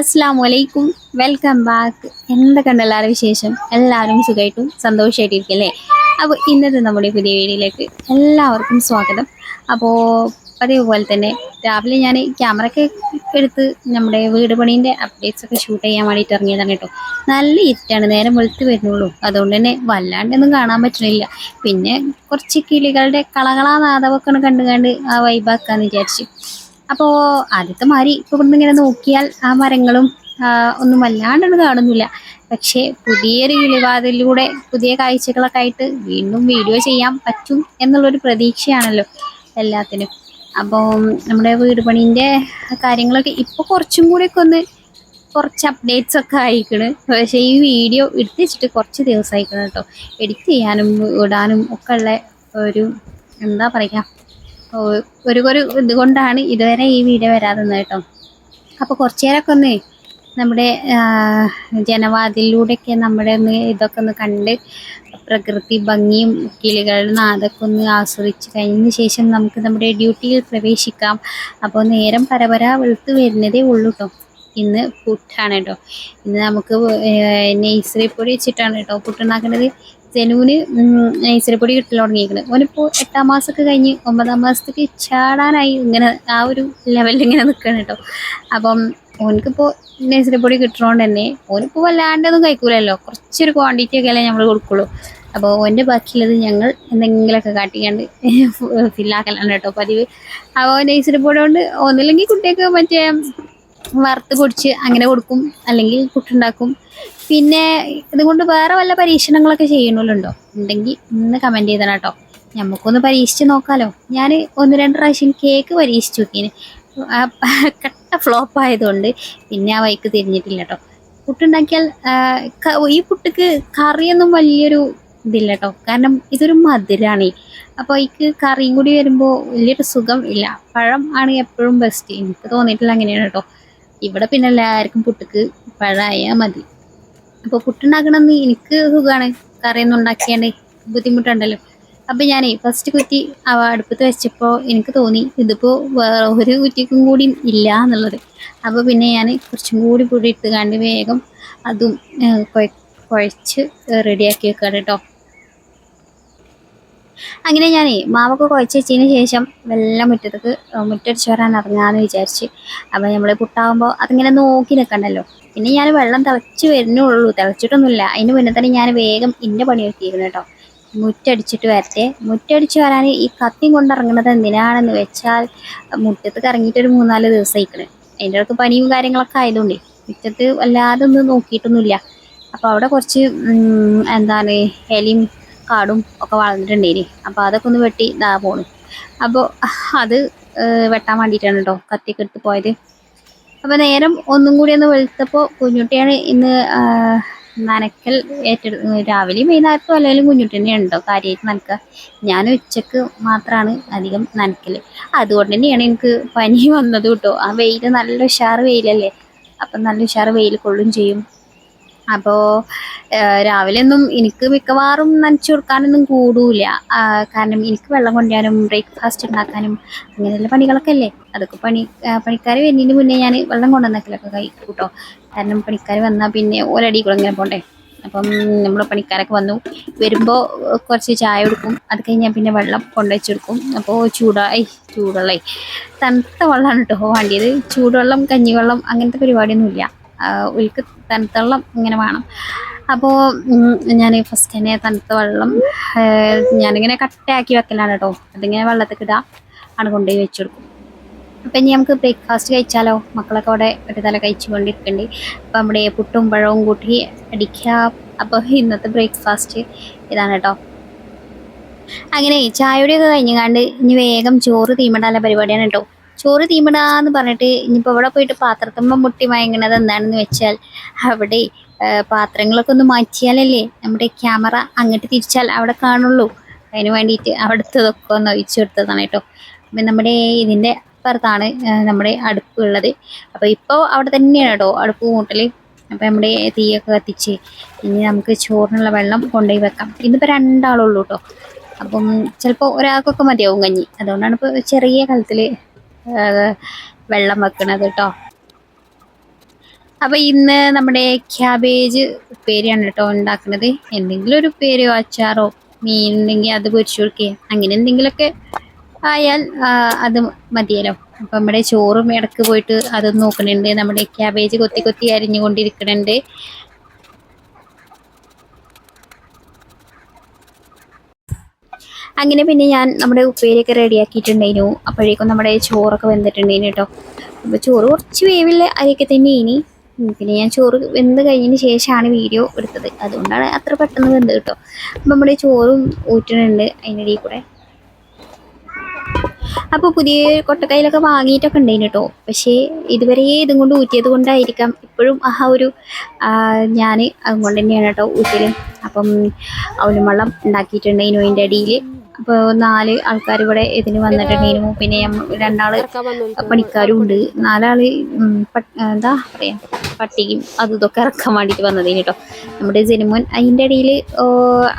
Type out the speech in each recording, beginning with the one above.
അസ്സാം വലൈക്കും welcome back എന്തൊക്കെയുണ്ട് എല്ലാവരും വിശേഷം? എല്ലാവരും സുഖമായിട്ടും സന്തോഷമായിട്ടിരിക്കല്ലേ? അപ്പോൾ ഇന്നത്തെ നമ്മുടെ പുതിയ വീഡിയോയിലേക്ക് എല്ലാവർക്കും സ്വാഗതം. അപ്പോൾ അതേപോലെ തന്നെ രാവിലെ ഞാൻ ക്യാമറയൊക്കെ എടുത്ത് നമ്മുടെ വീട് പണീന്റെ അപ്ഡേറ്റ്സ് ഒക്കെ ഷൂട്ട് ചെയ്യാൻ വേണ്ടിയിട്ട് ഇറങ്ങിയതാണ് കേട്ടോ. നല്ല ഇരുട്ടാണ്. നേരം വെളുത്ത് വരുന്നുള്ളൂ. അതുകൊണ്ട് തന്നെ വല്ലാണ്ടൊന്നും കാണാൻ പറ്റുന്നില്ല. പിന്നെ കുറച്ച് കിളികളുടെ കളകളാനാദമൊക്കെ കണ്ടു കണ്ടുകൊണ്ട് ആ വൈബാക്കാന്ന് വിചാരിച്ചു. അപ്പോൾ ആദ്യത്തെ മാതിരി ഇപ്പോൾ ഇവിടുന്ന് ഇങ്ങനെ നോക്കിയാൽ ആ മരങ്ങളും ഒന്നും വല്ലാണ്ടൊന്നും കാണുന്നില്ല. പക്ഷേ പുതിയൊരു കിളിവാതിലൂടെ പുതിയ കാഴ്ചകളൊക്കെ ആയിട്ട് വീണ്ടും വീഡിയോ ചെയ്യാൻ പറ്റും എന്നുള്ളൊരു പ്രതീക്ഷയാണല്ലോ എല്ലാത്തിനും. അപ്പോൾ നമ്മുടെ വീട് പണീന്റെ കാര്യങ്ങളൊക്കെ ഇപ്പോൾ കുറച്ചും കൂടിയൊക്കെ ഒന്ന് കുറച്ച് അപ്ഡേറ്റ്സ് ഒക്കെ ആയിക്കണ്. പക്ഷേ ഈ വീഡിയോ എടുത്ത് വെച്ചിട്ട് കുറച്ച് ദിവസം കേട്ടോ. എഡിറ്റ് ചെയ്യാനും ഇടാനും ഒക്കെ ഉള്ള ഒരു എന്താ പറയുക ഒരു ഒരു ഇതുകൊണ്ടാണ് ഇതുവരെ ഈ വീഡിയോ വരാതെന്ന് കേട്ടോ. അപ്പോൾ കുറച്ച് നേരമൊക്കെ ഒന്ന് നമ്മുടെ ജനവാതിലൂടെയൊക്കെ നമ്മുടെ ഒന്ന് ഇതൊക്കെ ഒന്ന് കണ്ട് പ്രകൃതി ഭംഗിയും കിളികളുടെ നാദൊക്കെ ഒന്ന് ആസ്വദിച്ച് കഴിഞ്ഞ ശേഷം നമുക്ക് നമ്മുടെ ഡ്യൂട്ടിയിൽ പ്രവേശിക്കാം. അപ്പോൾ നേരം പരപര വെളുത്ത് വരുന്നതേ ഉള്ളൂ കേട്ടോ ഇന്ന് പുട്ടാണ് കേട്ടോ ഇന്ന് നമുക്ക് നെയ്സറി പൊടി വെച്ചിട്ടാണ് കേട്ടോ പുട്ടുണ്ടാക്കുന്നത് ജനുവിന് നൈസറി പൊടി കിട്ടൽ തുടങ്ങിയിരിക്കുന്നത് ഓനിപ്പോൾ എട്ടാം മാസമൊക്കെ കഴിഞ്ഞ് ഒമ്പതാം മാസത്തേക്ക് ചാടാനായി. ഇങ്ങനെ ആ ഒരു ലെവലിൽ ഇങ്ങനെ നിൽക്കണം കേട്ടോ അപ്പം ഓനിക്കിപ്പോൾ നൈസറി പൊടി കിട്ടണോണ്ട് തന്നെ ഓനിപ്പോൾ വല്ലാണ്ടൊന്നും കഴിക്കൂലല്ലോ. കുറച്ചൊരു ക്വാണ്ടിറ്റി ഒക്കെ അല്ലേ നമ്മൾ കൊടുക്കുള്ളൂ. അപ്പോൾ ഓന്റെ ബാക്കിയുള്ളത് ഞങ്ങൾ എന്തെങ്കിലുമൊക്കെ കാട്ടിക്കാണ്ട് ഫില്ലാക്കലാണ് കേട്ടോ പതിവ്. അപ്പോൾ നൈസറി പൊടി കൊണ്ട് ഒന്നില്ലെങ്കിൽ കുട്ടിയൊക്കെ മറ്റേ വറുത്ത് പൊടിച്ച് അങ്ങനെ കൊടുക്കും അല്ലെങ്കിൽ പുട്ടുണ്ടാക്കും. പിന്നെ ഇതുകൊണ്ട് വേറെ വല്ല പരീക്ഷണങ്ങളൊക്കെ ചെയ്യണമല്ലോ ഉണ്ടെങ്കിൽ ഇന്ന് കമന്റ് ചെയ്തണം കേട്ടോ. നമുക്കൊന്ന് പരീക്ഷിച്ച് നോക്കാമല്ലോ ഞാൻ ഒന്ന് രണ്ട് പ്രാവശ്യം കേക്ക് പരീക്ഷിച്ചു നോക്കിന്. കട്ട ഫ്ലോപ്പ് ആയതുകൊണ്ട് പിന്നെ ആ വൈക്ക് തിരിഞ്ഞിട്ടില്ല കേട്ടോ. പുട്ടുണ്ടാക്കിയാൽ ഈ പുട്ടുക്ക് കറിയൊന്നും വലിയൊരു ഇതില്ല കേട്ടോ. കാരണം ഇതൊരു മധുരമാണ് അപ്പോൾ എനിക്ക് കറിയും കൂടി വരുമ്പോൾ വലിയൊരു സുഖം ഇല്ല. പഴം ആണ് എപ്പോഴും ബെസ്റ്റ് എനിക്ക് തോന്നിയിട്ടില്ല അങ്ങനെയാണ് കേട്ടോ. ഇവിടെ പിന്നെ എല്ലാവർക്കും പുട്ടുക്ക് പഴമായാൽ മതി. അപ്പോൾ പുട്ടുണ്ടാക്കണമെന്ന് എനിക്ക് സുഖമാണ് കറിയൊന്നും ഉണ്ടാക്കിയാണ്ട് ബുദ്ധിമുട്ടുണ്ടല്ലോ. അപ്പം ഞാനേ ഫസ്റ്റ് കുറ്റി അവ അടുപ്പത്ത് വെച്ചപ്പോൾ എനിക്ക് തോന്നി ഇതിപ്പോ വേറെ ഒരു കുറ്റിക്കും കൂടി ഇല്ല എന്നുള്ളത്. അപ്പോൾ പിന്നെ ഞാൻ കുറച്ചും കൂടി പൊടി ഇട്ട് കണ്ട് വേഗം അതും കുഴച്ച് റെഡിയാക്കി വെക്കാം കേട്ടോ അങ്ങനെ ഞാനേ മാവൊക്കെ കുഴച്ച് വെച്ചതിന് ശേഷം വെള്ളം മുറ്റത്തേക്ക് മുറ്റടിച്ച് വരാൻ ഇറങ്ങാമെന്ന് വിചാരിച്ച്. അപ്പോൾ നമ്മൾ പുട്ടാകുമ്പോൾ അതിങ്ങനെ നോക്കി നിൽക്കണ്ടല്ലോ പിന്നെ ഞാൻ വെള്ളം തിളച്ച് വരുന്നുള്ളൂ. തിളച്ചിട്ടൊന്നുമില്ല. അതിന് മുന്നേ തന്നെ ഞാൻ വേഗം ഇന്ന പണി വെക്കിയിരുന്നു കേട്ടോ. മുറ്റടിച്ചിട്ട് വരട്ടെ. മുറ്റടിച്ച് വരാൻ ഈ കത്തിയും കൊണ്ട് ഇറങ്ങുന്നത് എന്തിനാണെന്ന് വെച്ചാൽ മുറ്റത്ത് ഇറങ്ങിയിട്ട് ഒരു മൂന്നാൽ ദിവസം ആയിക്കണ് അതിന്റെ ഇടയ്ക്ക് പനിയും കാര്യങ്ങളൊക്കെ ആയതുകൊണ്ടേ മുറ്റത്ത് വല്ലാതെ ഒന്നും നോക്കിയിട്ടൊന്നുമില്ല. അപ്പോൾ അവിടെ കുറച്ച് എന്താണ് ഇലയും കാടും ഒക്കെ വളർന്നിട്ടുണ്ടേനി. അപ്പോൾ അതൊക്കെ ഒന്ന് വെട്ടി ഇതാ പോണു. അപ്പോൾ അത് വെട്ടാൻ വേണ്ടിട്ടാണ് കേട്ടോ കത്തിയൊക്കെ എടുത്ത് പോയത്. അപ്പോൾ നേരം ഒന്നും കൂടി ഒന്ന് വെളുത്തപ്പോൾ കുഞ്ഞുട്ടിയാണ് ഇന്ന് നനക്കൽ ഏറ്റെടു രാവിലെയും വൈകുന്നേരത്തും അല്ലെങ്കിലും കുഞ്ഞുട്ടി തന്നെയാണ് കേട്ടോ കാര്യമായിട്ട് നനക്കുക ഞാൻ ഉച്ചയ്ക്ക് മാത്രമാണ് അധികം നനക്കൽ അതുകൊണ്ട് തന്നെയാണ് എനിക്ക് പനി വന്നത് കേട്ടോ ആ വെയിൽ നല്ല ഉഷാറ് വെയിലല്ലേ? അപ്പം നല്ല ഉഷാറ് വെയിൽ കൊള്ളും ചെയ്യും. അപ്പോൾ രാവിലെ ഒന്നും എനിക്ക് മിക്കവാറും നനച്ചു കൊടുക്കാനൊന്നും കൂടൂല. കാരണം എനിക്ക് വെള്ളം കൊണ്ടുവരാനും ബ്രേക്ക്ഫാസ്റ്റ് ഉണ്ടാക്കാനും അങ്ങനെയുള്ള പണികളൊക്കെ അല്ലേ? അതൊക്കെ പണി പണിക്കാർ വരുന്നതിന് മുന്നേ ഞാൻ വെള്ളം കൊണ്ടുവന്നൊക്കെ കഴിക്കും കേട്ടോ. കാരണം പണിക്കാർ വന്നാൽ പിന്നെ ഒരടി കൂടെ ഇങ്ങനെ പോണ്ടേ? അപ്പം നമ്മൾ പണിക്കാരൊക്കെ വന്നു. വരുമ്പോൾ കുറച്ച് ചായ കൊടുക്കും. അത് കഴിഞ്ഞാൽ പിന്നെ വെള്ളം കൊണ്ടുവച്ച് കൊടുക്കും. അപ്പോൾ ചൂടായി ചൂടുള്ളേ തണുത്ത വെള്ളമാണ് കേട്ടോ വേണ്ടിയത് ചൂടുവെള്ളം കഞ്ഞിവെള്ളം അങ്ങനത്തെ പരിപാടിയൊന്നുമില്ല. ഒരിക്കൽ തണുത്ത വെള്ളം ഇങ്ങനെ വേണം. അപ്പോൾ ഞാൻ ഫസ്റ്റ് തന്നെ തണുത്ത വെള്ളം ഞാനിങ്ങനെ കട്ടയാക്കി വെക്കലാണ് കേട്ടോ അതിങ്ങനെ വെള്ളത്തിൽ ഇടാം. ആണ് കൊണ്ടുപോയി വെച്ചു കൊടുക്കും അപ്പം ഇനി നമുക്ക് ബ്രേക്ക്ഫാസ്റ്റ് കഴിച്ചാലോ? മക്കളൊക്കെ അവിടെ ഒരു തല കഴിച്ചുകൊണ്ടിരിക്കുന്നുണ്ട് അപ്പം നമ്മുടെ പുട്ടും പഴവും കൂട്ടി അടിക്കുക അപ്പോൾ ഇന്നത്തെ ബ്രേക്ക്ഫാസ്റ്റ് ഇതാണ് കേട്ടോ അങ്ങനെ ചായയുടെ ഒക്കെ കഴിഞ്ഞുകാണ്ട് ഇനി വേഗം ചോറ് തീമിടാനുള്ള പരിപാടിയാണ് കേട്ടോ ചോറ് തീമിടാന്ന് പറഞ്ഞിട്ട് ഇനിയിപ്പോൾ അവിടെ പോയിട്ട് പാത്രത്തുമ്പം മുട്ടി മയങ്ങണത് എന്താണെന്ന് വെച്ചാൽ അവിടെ പാത്രങ്ങളൊക്കെ ഒന്ന് മാറ്റിയാലല്ലേ നമ്മുടെ ക്യാമറ അങ്ങോട്ട് തിരിച്ചാൽ അവിടെ കാണുള്ളൂ. അതിന് വേണ്ടിയിട്ട് അവിടുത്തതൊക്കെ ഒന്ന് ഒഴിച്ചു കൊടുത്തതാണ് കേട്ടോ. അപ്പം നമ്മുടെ ഇതിന്റെ അപ്പുറത്താണ് നമ്മുടെ അടുപ്പ് ഉള്ളത്. അപ്പോൾ ഇപ്പോൾ അവിടെ തന്നെയാണ് കേട്ടോ അടുപ്പ് കൂട്ടൽ അപ്പോൾ നമ്മുടെ തീയൊക്കെ കത്തിച്ച് ഇനി നമുക്ക് ചോറിനുള്ള വെള്ളം കൊണ്ടുപോയി വെക്കാം. ഇന്നിപ്പോൾ രണ്ടാളുള്ളൂ കേട്ടോ. അപ്പം ചിലപ്പോൾ ഒരാൾക്കൊക്കെ മതിയാവും കഞ്ഞി. അതുകൊണ്ടാണ് ഇപ്പോൾ ചെറിയ കലത്തിൽ വെള്ളം വെക്കണത് കേട്ടോ അപ്പൊ ഇന്ന് നമ്മുടെ ക്യാബേജ് ഉപ്പേരിയാണ് കേട്ടോ ഉണ്ടാക്കുന്നത്. എന്തെങ്കിലും ഒരു ഉപ്പേരിയോ അച്ചാറോ മീൻ ഉണ്ടെങ്കിൽ അത് പൊരിച്ചു കൊടുക്കുകയും അങ്ങനെ എന്തെങ്കിലുമൊക്കെ ആയാൽ അത് മതിയല്ലോ. അപ്പൊ നമ്മുടെ ചോറും ഇടയ്ക്ക് പോയിട്ട് അത് നോക്കണുണ്ട് നമ്മുടെ ക്യാബേജ് കൊത്തി കൊത്തി അരിഞ്ഞുകൊണ്ടിരിക്കണുണ്ട് അങ്ങനെ പിന്നെ ഞാൻ നമ്മുടെ ഉപ്പേരിയൊക്കെ റെഡിയാക്കിയിട്ടുണ്ടായിരുന്നു. അപ്പോഴേക്കും നമ്മുടെ ചോറൊക്കെ വെന്തിട്ടുണ്ടായിരുന്നു കേട്ടോ. അപ്പോൾ ചോറ് കുറച്ച് വേവില്ല അരിയൊക്കെ തന്നെ ഇനി. പിന്നെ ഞാൻ ചോറ് വെന്ത് കഴിഞ്ഞതിന് ശേഷമാണ് വീഡിയോ എടുത്തത്. അതുകൊണ്ടാണ് അത്ര പെട്ടെന്ന് വെന്ത് കേട്ടോ. അപ്പം നമ്മുടെ ചോറും ഊറ്റുന്നുണ്ട് അതിനിടയിൽ കൂടെ. അപ്പോൾ പുതിയ കൊട്ടക്കൈലൊക്കെ വാങ്ങിയിട്ടൊക്കെ ഉണ്ടായിന് കേട്ടോ. പക്ഷേ ഇതുവരെ ഇതും കൊണ്ട് ഊറ്റിയത് കൊണ്ടായിരിക്കാം. ഇപ്പോഴും ആ ഒരു ഞാൻ അതുകൊണ്ട് തന്നെയാണ് കേട്ടോ ഊറ്റൽ അപ്പം അവലും വെള്ളം ഉണ്ടാക്കിയിട്ടുണ്ടായിരുന്നു അതിന്റെ അടിയിൽ അപ്പോൾ നാല് ആൾക്കാർ ഇവിടെ ഇതിന് വന്നിട്ടുണ്ടായിരുന്നു പിന്നെ രണ്ടാൾ പണിക്കാരും ഉണ്ട് നാലാൾ എന്താ പറയാ പട്ടികയും അതും ഇതൊക്കെ ഇറക്കാൻ വേണ്ടിയിട്ട് വന്നതിന് കേട്ടോ. നമ്മുടെ ജനുമോൻ അതിന്റെ ഇടയിൽ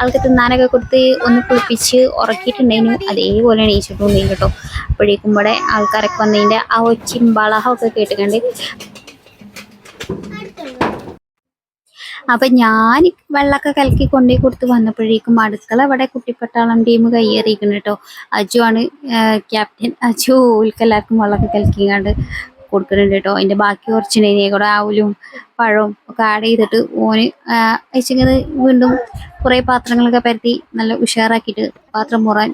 ആൾക്ക് തിന്നാനൊക്കെ കൊടുത്ത് ഒന്ന് കുളിപ്പിച്ച് ഉറക്കിയിട്ടുണ്ടായിരുന്നു. അതേപോലെ എണീച്ചിട്ടുണ്ടായിരുന്നു കേട്ടോ. അപ്പോഴേക്കും ഇവിടെ ആൾക്കാരൊക്കെ വന്നതിന്റെ ആ ബളഹമൊക്കെ കേട്ടുകണ്ട് അപ്പൊ ഞാൻ വെള്ളമൊക്കെ കലക്കി കൊണ്ടു കൊടുത്ത് വന്നപ്പോഴേക്കും അടുക്കള അവിടെ കുട്ടിപ്പട്ടാളം ടീം കയ്യേറിയിരിക്കുന്നു കേട്ടോ അജു ആണ് ക്യാപ്റ്റൻ അജു ഓൽക്ക് എല്ലാവർക്കും വെള്ളമൊക്കെ കലക്കിങ്ങാണ്ട് കൊടുക്കുന്നുണ്ട് കേട്ടോ അതിന്റെ ബാക്കി കുറച്ച് കുറച്ചുണ്ടെങ്കിൽ കൂടെ ആവലും പഴവും ഒക്കെ ആഡ് ചെയ്തിട്ട് ഓന് അയച്ചിങ്ങനെ വീണ്ടും കുറേ പാത്രങ്ങളൊക്കെ പരത്തി നല്ല ഉഷാറാക്കിയിട്ട് പാത്രം മുറാൻ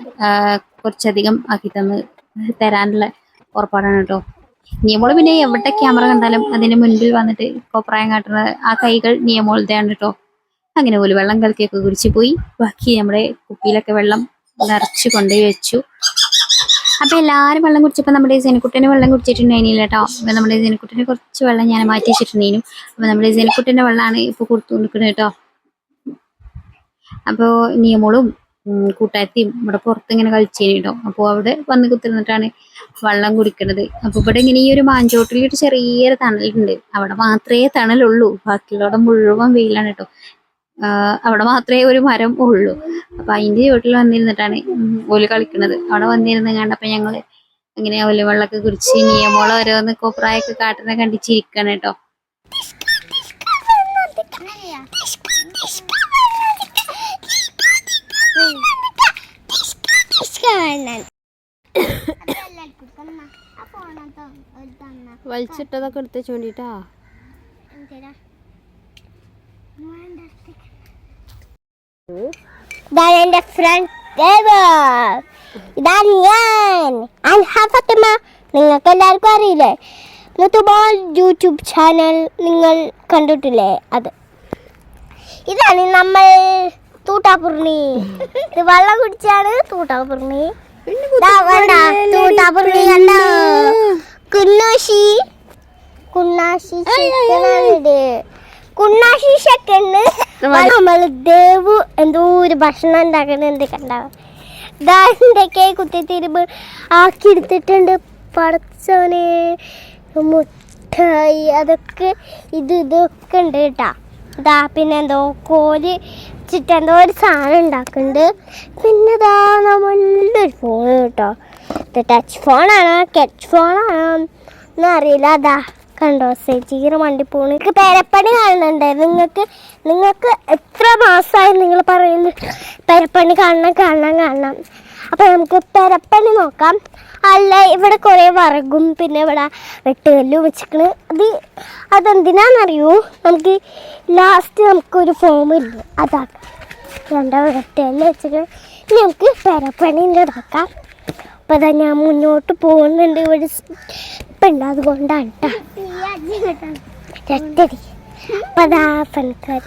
കുറച്ചധികം ആക്കി തന്ന് തരാനുള്ള ഉറപ്പാടാണ് കേട്ടോ നിയമോൾ പിന്നെ എവിടെ ക്യാമറ കണ്ടാലും അതിന്റെ മുൻപിൽ വന്നിട്ട് കോപ്രായം കാട്ടുന്ന ആ കൈകൾ നിയമോളുടെയാണ് കേട്ടോ അങ്ങനെ പോലും വെള്ളം കലക്കിയൊക്കെ കുടിച്ചു പോയി. ബാക്കി നമ്മുടെ കുപ്പിയിലൊക്കെ വെള്ളം നിറച്ച് കൊണ്ടുപോയി വെച്ചു. അപ്പൊ എല്ലാരും വെള്ളം കുടിച്ചപ്പോ നമ്മുടെ സെനക്കുട്ടനെ വെള്ളം കുടിച്ചിട്ടുണ്ടായിരുന്നില്ല കേട്ടോ അപ്പൊ നമ്മുടെ സെനക്കുട്ടനെ കുറച്ച് വെള്ളം ഞാൻ മാറ്റി വെച്ചിട്ടുണ്ടായിരുന്നു അപ്പൊ നമ്മുടെ സെനക്കുട്ടന്റെ വെള്ളമാണ് ഇപ്പൊ കൊടുത്തു കൊടുക്കുന്നത് കേട്ടോ അപ്പോ നിയമോളും ഉം, കൂട്ടാരത്തിയും ഇവിടെ പുറത്ത് ഇങ്ങനെ കളിച്ചേനെ കേട്ടോ അപ്പോൾ അവിടെ വന്ന് കുത്തിരുന്നിട്ടാണ് വെള്ളം കുടിക്കണത്. അപ്പൊ ഇവിടെ ഇങ്ങനെ ഈ ഒരു മാഞ്ചോട്ടിൽ ഒരു ചെറിയൊരു തണലുണ്ട്. അവിടെ മാത്രമേ തണലുള്ളൂ. ബാക്കിയുള്ളവിടെ മുഴുവൻ വെയിലാണ് കേട്ടോ. അവിടെ മാത്രമേ ഒരു മരം ഉള്ളൂ. അപ്പൊ അതിന്റെ ചോട്ടിൽ വന്നിരുന്നിട്ടാണ് ഓൽ കളിക്കണത്. അവിടെ വന്നിരുന്ന് കണ്ടപ്പോ ഞങ്ങൾ ഇങ്ങനെ ഓൽ വെള്ളമൊക്കെ കുടിച്ച് നിയമോളം ഓരോന്ന് കോപ്രായൊക്കെ കാട്ടുന്ന കണ്ടിച്ചിരിക്കണം കേട്ടോ. വലിച്ചിട്ടതൊക്കെ എടുത്ത് ചൂണ്ടിട്ടാ? ഇതാണ് എന്റെ ഫ്രണ്ട് ഇതാണ് ഞാൻ. അൽഹ ഫാത്തിമ നിങ്ങൾക്ക് എല്ലാവർക്കും അറിയില്ലേ? മുത്തുബോൾ യൂട്യൂബ് ചാനൽ നിങ്ങൾ കണ്ടിട്ടില്ലേ? അത്. ഇതാണ് നമ്മൾ തൂട്ടാപ്പുർണി ഇത് വെള്ളം കുടിച്ചാണ് തൂട്ടാപ്പുറണി. ദാ കണ്ട കണ്ട? കുന്നാശി. കുന്നാശി ചിക്കനാണിത് കുന്നാശി ചെക്കന് നമ്മൾ ദേവു എന്തോ ഒരു ഭക്ഷണം ഉണ്ടാക്കണുണ്ട് കണ്ടാവും ദാന്തൊക്കെ കുത്തിത്തിരുമ്പ് ആക്കി എടുത്തിട്ടുണ്ട് പടച്ചോനെ മുട്ടായി അതൊക്കെ ഇത് ഇതൊക്കെ ഉണ്ട് കേട്ടാ. ഇതാ പിന്നെ എന്തോ കോൽ വെച്ചിട്ട് എന്തോ ഒരു സാധനം ഉണ്ടാക്കുന്നുണ്ട്. പിന്നെ ഇതാ നമ്മളുടെ ഒരു ഫോൺ കേട്ടോ. ഇത് ടച്ച് ഫോണാണോ ടച്ച് ഫോണാണോ ഒന്നും അറിയില്ല. അതാ കണ്ടോ സെജീർ വണ്ടി പോണ്. നിങ്ങൾക്ക് പെരപ്പണി കാണുന്നുണ്ട്? നിങ്ങൾക്ക് നിങ്ങൾക്ക് എത്ര മാസമായി നിങ്ങൾ പറയുന്നു? പെരപ്പണി കാണണം കാണണം കാണണം. അപ്പം നമുക്ക് പെരപ്പണി നോക്കാം. അല്ല ഇവിടെ കുറേ വറകും പിന്നെ ഇവിടെ വെട്ടുകല്ലും വെച്ചിക്കണ്. അത് അതെന്തിനാണെന്നറിയൂ നമുക്ക് ലാസ്റ്റ് നമുക്കൊരു ഫോം ഇല്ല? അതാണ്. രണ്ടോ വെട്ടുകല്ല് വെച്ചിട്ട് ഇനി നമുക്ക് പെരപ്പണിന്റെ നോക്കാം. അപ്പം അതാ ഞാൻ മുന്നോട്ട് പോകുന്നുണ്ട് ഇവിടെ. ഇപ്പം ഉണ്ട് അതുകൊണ്ടാണ് കേട്ടോ രട്ടടി അപ്പം അതാ പണിക്കാർ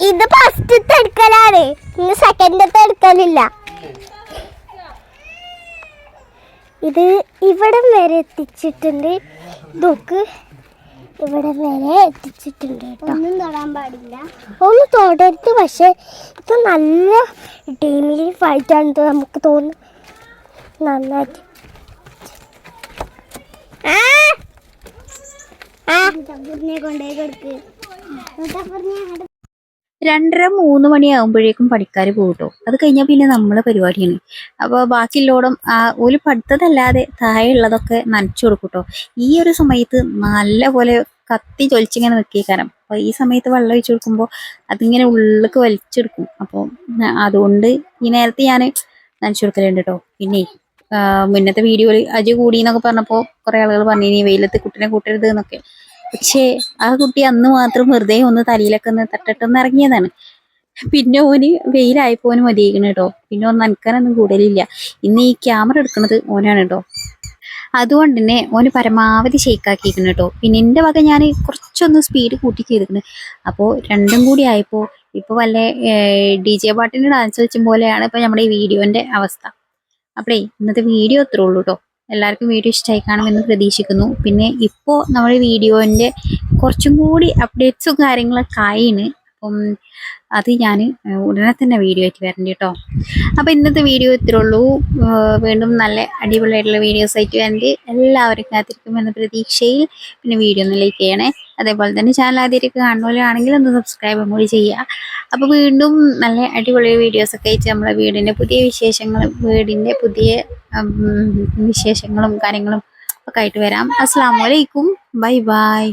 ഇത് ഫസ്റ്റത്തെ എടുക്കലാണ് ഇന്ന് സെക്കൻഡത്തെ എടുക്കലില്ല ഇത് ഇവിടം വരെ എത്തിച്ചിട്ടുണ്ട്. നോക്ക്. ഇവിടെ വരെ എത്തിച്ചിട്ടുണ്ട് കേട്ടോ. ഒന്നും തൊടാൻ പാടില്ല. ഒന്ന് തൊടരുത് പക്ഷെ ഇത് നല്ല ടീമിൽ ഫൈറ്റാണെന്ന് നമുക്ക് തോന്നുന്നു നന്നായിട്ട്. ആ! ആ! കൊണ്ടേ കൊടുക്ക്. രണ്ടര മൂന്ന് മണിയാകുമ്പോഴേക്കും പണിക്കാർ പോകട്ടോ. അത് കഴിഞ്ഞാൽ പിന്നെ നമ്മളെ പരിപാടിയാണ്. അപ്പോൾ ബാക്കിയുള്ളോടും ആ ഒരു പഠിത്തതല്ലാതെ താഴെയുള്ളതൊക്കെ നനച്ചു കൊടുക്കൂട്ടോ. ഈ ഒരു സമയത്ത് നല്ല പോലെ കത്തി ചൊലിച്ചിങ്ങനെ നിൽക്കിക്കാരം അപ്പോൾ ഈ സമയത്ത് വെള്ളം ഒഴിച്ചു കൊടുക്കുമ്പോൾ അതിങ്ങനെ ഉള്ളിലേക്ക് വലിച്ചെടുക്കും. അപ്പോൾ അതുകൊണ്ട് ഈ നേരത്തെ ഞാൻ നനച്ചു കൊടുക്കലുണ്ട് കേട്ടോ പിന്നെ മുന്നത്തെ വീഡിയോയിൽ അജു കൂടി എന്നൊക്കെ പറഞ്ഞപ്പോൾ കുറേ ആളുകൾ പറഞ്ഞു ഇനി വെയിലത്ത് കുട്ടിനെ കൂട്ടരുത് എന്നൊക്കെ. പക്ഷേ ആ കുട്ടി അന്ന് മാത്രം വെറുതെ ഒന്ന് തലയിലൊക്കെ ഒന്ന് തട്ടിട്ടൊന്ന് ഇറങ്ങിയതാണ്. പിന്നെ ഓന് വെയിലായപ്പോ ഓന് മതിയായിക്കണ് കേട്ടോ പിന്നെ ഒന്ന് നനക്കാനൊന്നും കൂടുതലില്ല ഇന്ന് ഈ ക്യാമറ എടുക്കുന്നത് ഓനാണ് കേട്ടോ അതുകൊണ്ട് തന്നെ ഓന് പരമാവധി ഷെയ്ക്കാക്കിയിരിക്കുന്നു കേട്ടോ പിന്നെ എന്റെ വക ഞാൻ കുറച്ചൊന്ന് സ്പീഡ് കൂട്ടി ചെയ്തിരിക്കുന്നു അപ്പോൾ രണ്ടും കൂടി ആയപ്പോൾ ഇപ്പോൾ വല്ല ഡി ജെ പാട്ടിന്റെ ഡാൻസ് വെച്ചും പോലെയാണ് ഇപ്പോൾ നമ്മുടെ ഈ വീഡിയോന്റെ അവസ്ഥ. അപ്പോഴേ ഇന്നത്തെ വീഡിയോ അത്രേ ഉള്ളൂ കേട്ടോ എല്ലാവർക്കും വീഡിയോ ഇഷ്ടമായി കാണുമെന്ന് പ്രതീക്ഷിക്കുന്നു. പിന്നെ ഇപ്പോൾ നമ്മുടെ വീഡിയോന്റെ കുറച്ചും കൂടി അപ്ഡേറ്റ്സും കാര്യങ്ങളൊക്കെ ആയിന്. അപ്പം അത് ഞാൻ ഉടനെ തന്നെ വീഡിയോ ആയിട്ട് വരണ്ട കേട്ടോ അപ്പോൾ ഇന്നത്തെ വീഡിയോ ഇത്രേ ഉള്ളൂ. ഏർ വീണ്ടും നല്ല അടിപൊളിയായിട്ടുള്ള വീഡിയോസ് ആയിട്ട് വരണ്ട്. എല്ലാവരും കാത്തിരിക്കുമെന്ന പ്രതീക്ഷയിൽ. പിന്നെ വീഡിയോ ഒന്ന് ലൈക്ക് ചെയ്യണേ. അതേപോലെ തന്നെ ചാനൽ ആദ്യമായിട്ട് കാണുന്നവരാണെങ്കിൽ ഒന്ന് സബ്സ്ക്രൈബും കൂടി ചെയ്യുക. അപ്പോൾ വീണ്ടും നല്ല അടിപൊളി വീഡിയോസൊക്കെ ആയിട്ട് നമ്മളെ വീടിന്റെ പുതിയ വിശേഷങ്ങളും വീടിന്റെ പുതിയ വിശേഷങ്ങളും കാര്യങ്ങളും ഒക്കെ ആയിട്ട് വരാം. അസ്സാം വലൈക്കും ബൈ ബൈ.